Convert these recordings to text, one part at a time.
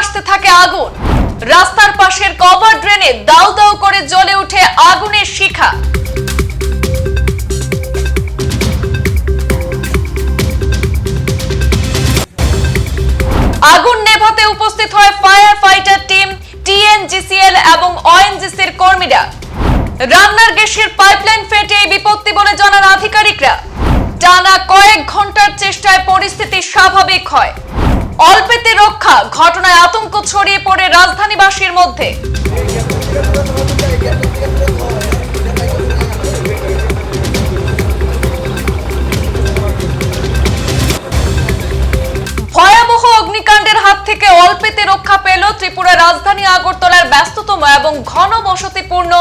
আসতে থাকে আগুন। রাস্তার পাশের কভার ড্রেনে দাউ দাউ করে জ্বলে উঠে আগুনের শিখা। আগুন নেভাতে উপস্থিত হয় ফায়ার ফাইটার টিম, টিএনজিসিএল এবং ওএনজিসির কর্মীরা। রান্নার গ্যাসের পাইপলাইন ফেটে এই ছড়িয়ে পড়ে রাজধানীবাসীর মধ্যে। ভয়াবহ অগ্নিকাণ্ডের হাত থেকে অল্পেতে রক্ষা পেল ত্রিপুরা রাজধানী আগরতলার ব্যস্ততম এবং ঘন বসতিপূর্ণ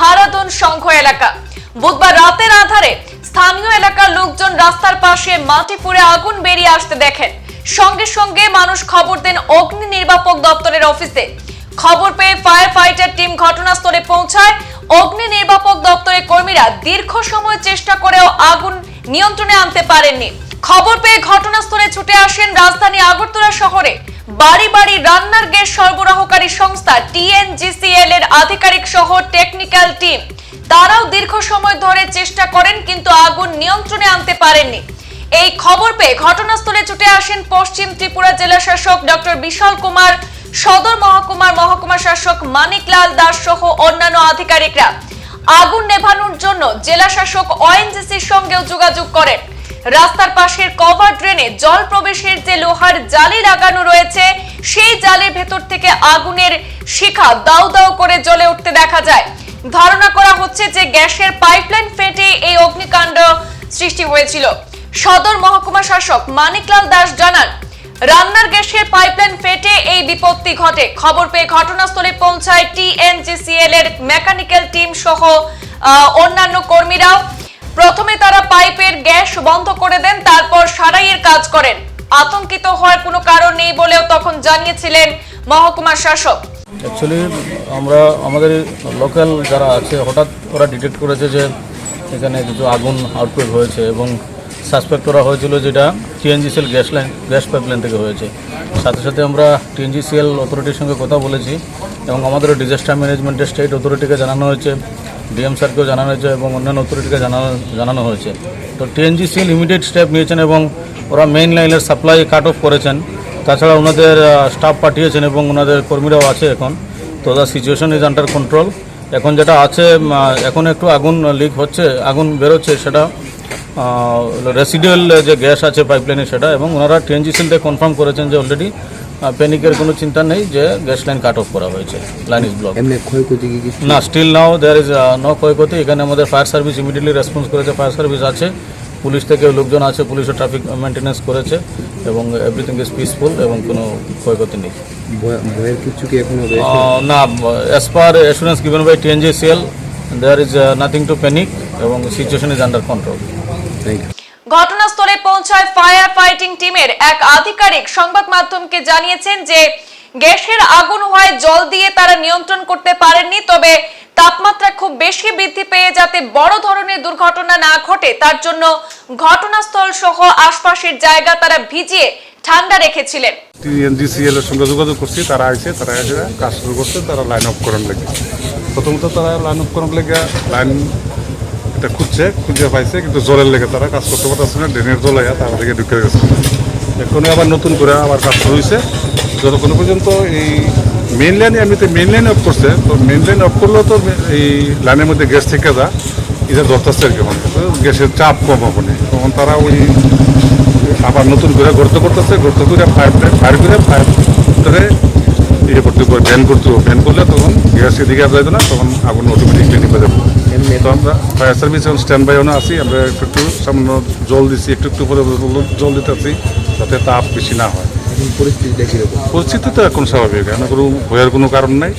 হারাদন সংঘ এলাকা। বুধবার রাতের আধারে স্থানীয় এলাকার লোকজন রাস্তার পাশে মাটি পুড়ে আগুন বেরিয়ে আসতে দেখেন। সঙ্গে সঙ্গে মানুষ খবর দেন অগ্নি নির্বাপক দপ্তরের অফিসে। খবর পেয়ে ফায়ার ফাইটার টিম ঘটনাস্থলে পৌঁছায়। অগ্নি নির্বাপক দপ্তরের কর্মীরা দীর্ঘ সময় চেষ্টা করেও আগুন নিয়ন্ত্রণে আনতে পারেননি। খবর পেয়ে ঘটনাস্থলে ছুটে আসেন রাজধানী আগরতলা শহরে। বাড়ি বাড়ি রান্নার গ্যাস সরবরাহকারী সংস্থা টিএনজিসিএল এর আধিকারিক সহ টেকনিক্যাল টিম তারাও দীর্ঘ সময় ধরে চেষ্টা করেন, কিন্তু আগুন নিয়ন্ত্রণে আনতে পারেননি। এই খবর পেয়ে ঘটনাস্থলে ছুটে আসেন পশ্চিম ত্রিপুরা জেলা শাসক ডক্টর বিশাল কুমার, সদর মহকুমার মহকুমা শাসক মানিকলাল দাস সহ অন্যান্য আধিকারিকরা। আগুন নেভানোর জন্য জেলা শাসক ওএনজিসির সঙ্গেও যোগাযোগ করেন। রাস্তার পাশের কভার ড্রেনে জল প্রবেশের যে লোহার জালি লাগানো রয়েছে, সেই জালের ভেতর থেকে আগুনের শিখা দাউ দাউ করে জ্বলে উঠতে দেখা যায়। ধারণা করা হচ্ছে যে গ্যাসের পাইপলাইন ফেটে এই অগ্নিকাণ্ড সৃষ্টি হয়েছিল। সদর মহকুমা শাসক মানিকলাল দাস জানান, রান্নার গ্যাসের পাইপলাইন ফেটে এই বিপত্তি ঘটে। খবর পেয়ে ঘটনাস্থলে পৌঁছায় টিএনজিসিএল এর মেকানিক্যাল টিম সহ অন্যান্য কর্মীরাও। প্রথমে তারা পাইপের গ্যাস বন্ধ করে দেন, তারপর সারাইয়ের কাজ করেন। আতঙ্কিত হওয়ার কোনো কারণ নেই বলেও তখন জানিয়েছিলেন মহকুমা শাসক। অ্যাকচুয়ালি আমরা, আমাদের লোকাল যারা আছে, হঠাৎ ওরা ডিটেক্ট করেছে যে এখানে কিছু আগুন আউটব্রেক হয়েছে এবং সাসপেক্ট করা হয়েছিল যেটা TNGCL gas line, gas pipeline থেকে হয়েছে। সাথে সাথে আমরা টিএনজিসিএল অথরিটির সঙ্গে কথা বলেছি এবং আমাদের ডিজাস্টার ম্যানেজমেন্টের স্টেট অথরিটিকে জানানো হয়েছে ডিএম স্যারকেও জানানো হয়েছে এবং অন্যান্য অথরিটিকে জানানো জানানো হয়েছে। তো টিএনজিসিএল ইমিডিয়েট স্টেপ নিয়েছেন এবং ওরা মেইন লাইনের সাপ্লাই কাট অফ করেছেন। তাছাড়া ওনাদের স্টাফ পাঠিয়েছেন এবং ওনাদের কর্মীরাও আছে এখন। তো the situation is under control এখন যেটা আছে এখন একটু আগুন লিক হচ্ছে, আগুন বেরোচ্ছে সেটা রেসিডুয়াল যে গ্যাস আছে পাইপলাইনে সেটা এবং ওনারা টিএনজিসিলতে কনফার্ম করেছেন যে অলরেডি প্যানিকের কোনো চিন্তা নেই যে গ্যাস লাইন কাট অফ করা হয়েছে লাইন ইজ ব্লক না still now there is no ক্ষয়ক্ষতি। এখানে আমাদের ফায়ার সার্ভিস ইমিডিয়েটলি রেসপন্স করেছে ফায়ার সার্ভিস আছে পুলিশ থেকে লোকজন আছে পুলিশও ট্রাফিক মেনটেন্যান্স করেছে এবং এভরিথিং ইজ পিসফুল এবং কোনো ক্ষয়ক্ষতি নেই। না as per assurance given by TNGCL there is nothing to panic এবং সিচুয়েশন ইজ আন্ডার কন্ট্রোল ঘটনাস্থলে পৌঁছায় ফায়ার ফাইটিং টিমের এক আধিকারিক। সংবাদ মাধ্যমকে জানিয়েছেন যে গ্যাসের আগুন হওয়ায় জল দিয়ে তারা নিয়ন্ত্রণ করতে পারেননি তবে তাপমাত্রা খুব বেশি বৃদ্ধি পেয়ে যাতে বড় ধরনের দুর্ঘটনা না ঘটে তার জন্য ঘটনাস্থল সহ আশপাশের জায়গা তারা ভিজিয়ে ঠান্ডা রেখেছিলেন। টিএনডিসিএল এর সঙ্গে যোগাযোগ করছি, তারা আইছে, তারা এসে কাজ শুরু করছে, তারা লাইন অফ করার লেগে। প্রথমত তারা লাইন অফ করার লেগে লাইন এটা খুঁজছে, খুঁজে পাইছে, কিন্তু জলের লেগে তারা কাজ করতে পারতেছে না ড্রেনের জল আয়া তার দিকে ঢুকে গেছে। এখনই আবার নতুন করে আবার কাজ শুরু হয়েছে যতক্ষণ পর্যন্ত এই মেইন লাইনে এমনিতে মেন লাইন অফ করছে, তো মেন লাইন অফ করলেও তো এই লাইনের মধ্যে গ্যাস থেকে যা এটা ধরতেছে আর কি মানে গ্যাসের চাপ কম হবে তখন তারা ওই আবার নতুন করে গর্ত করতেছে গর্ত করে ফায়ার ফায়ার করে ফায়ার করে ইয়ে করতে হবে ব্যান করতে হবে। ব্যান করলে তখন গ্যাস এদিকে আর যাইতো না তখন আগুন অটোমেটিকলি নিভে যাবে। তো আমরা ফায়ার সার্ভিস এখন স্ট্যান্ড বাই আছি আমরা একটু একটু সামান্য জল দিচ্ছি একটু একটু করে জল দিতে আছি যাতে তাপ বেশি না হয়। পরিস্থিতি তো এখন স্বাভাবিক এখন কোনো ভয়ের কোনো কারণ নাই।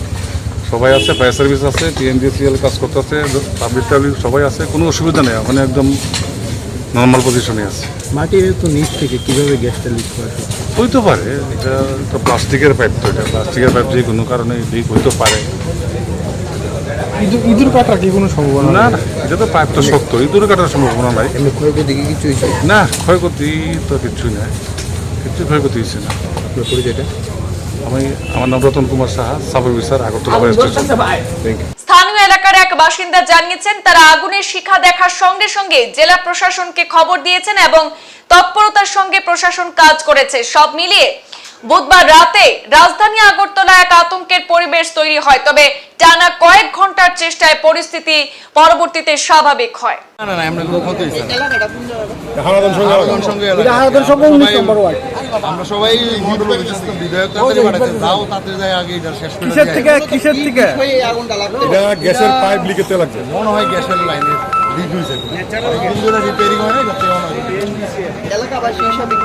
সবাই আছে ফায়ার সার্ভিস আছে টিএনডিসিএল কাজ করতেছে পাবলিক টাবলিক সবাই আছে কোনো অসুবিধা নেই ওখানে একদম নর্মাল পজিশনে আছে। মাটির তো নিচ থেকে কীভাবে গ্যাসটা লিক করা হইতে পারে এটা তো প্লাস্টিকের পাইপ তো এটা প্লাস্টিকের পাইপ যে কোনো কারণে লিক হইতে পারে। ইঁদুর ইঁদুর কাটার কি কোনো সম্ভাবনা না না এটা তো পাইপ তো শক্ত ইঁদুর কাটার সম্ভাবনা নাই। এমনি ক্ষয়ক্ষতি কি কিছু হয়েছে? না ক্ষয়ক্ষতি তো কিছুই নাই কিছু ক্ষয়ক্ষতি হয়েছে না। পরিচয়টা? আমি আমার নাম Ratan Kumar Saha sub officer Agartala thank you এলাকার এক বাসিন্দা জানিয়েছেন, তারা আগুনের শিখা দেখার সঙ্গে সঙ্গে জেলা প্রশাসনকে খবর দিয়েছেন এবং তৎপরতার সঙ্গে প্রশাসন কাজ করেছে। সব মিলিয়ে বুধবার রাতে রাজধানী আগরতলা এক আতঙ্কের পরিবেশ তৈরি হয় তবে টানা কয়েক ঘণ্টার চেষ্টায় পরিস্থিতি পরবর্তীতে স্বাভাবিক হয়। না না আমরা লোক হতেই হারাদন সঙ্গে আন্দোলন সঙ্গে আন্দোলন সঙ্গে উনিশ নম্বর ওয়ার্ড। আমরা সবাই মন্ডল বিধায়ক তাড়াতাড়ি পাঠাচ্ছে যাও তাতে যায় আগে এটা শেষ করে কিসের থেকে কিসের থেকে? এটা গ্যাসের পাইপ লিকেতে লাগছে মনে হয় গ্যাসের লাইনে। লিক হয়েছে হয় এলাকাবাসী হিসাবে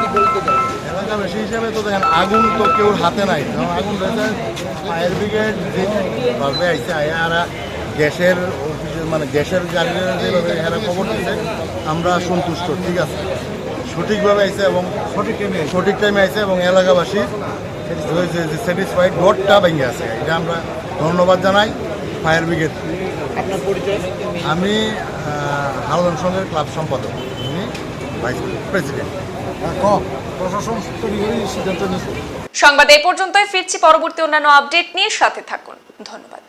এলাকাবাসী হিসাবে তো দেখেন আগুন তো কেউ হাতে নাই কারণ আগুন রয়েছে ফায়ার ব্রিগেড যেভাবে আইসে আর গ্যাসের মানে গ্যাসের গাড়ির যেভাবে এরা খবর দিচ্ছে আমরা সন্তুষ্ট ঠিক আছে সঠিকভাবে আইসে এবং সঠিক টাইমে সঠিক টাইমে আইসে এবং এলাকাবাসী স্যাটিসফাইড রোডটা ভেঙে আছে এটা আমরা ধন্যবাদ জানাই। Fire brigade. আপনার পরিচয়? আমি হালদান সঙ্গের ক্লাব সম্পাদক। আমি ভাইস প্রেসিডেন্ট। প্রশাসন সিদ্ধান্ত সংবাদ এই পর্যন্তই। ফিরছি পরবর্তী অন্যান্য আপডেট নিয়ে সাথে থাকুন। ধন্যবাদ।